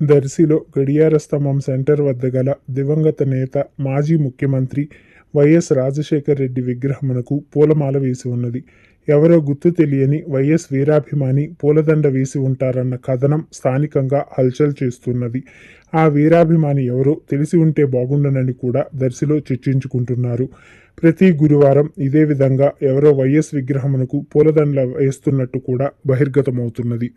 దర్శిలో గడియార స్తంభం సెంటర్ వద్ద గల దివంగత నేత మాజీ ముఖ్యమంత్రి వైఎస్ రాజశేఖర్ రెడ్డి విగ్రహమునకు పూలమాల వేసి ఉన్నది. ఎవరో గుర్తు తెలియని వైఎస్ వీరాభిమాని పూలదండ వేసి ఉంటారన్న కథనం స్థానికంగా హల్చల్ చేస్తున్నది. ఆ వీరాభిమాని ఎవరో తెలిసి ఉంటే బాగుండనని కూడా దర్శిలో చర్చించుకుంటున్నారు. ప్రతి గురువారం ఇదే విధంగా ఎవరో వైఎస్ విగ్రహమునకు పూలదండ వేస్తున్నట్టు కూడా బహిర్గతమవుతున్నది.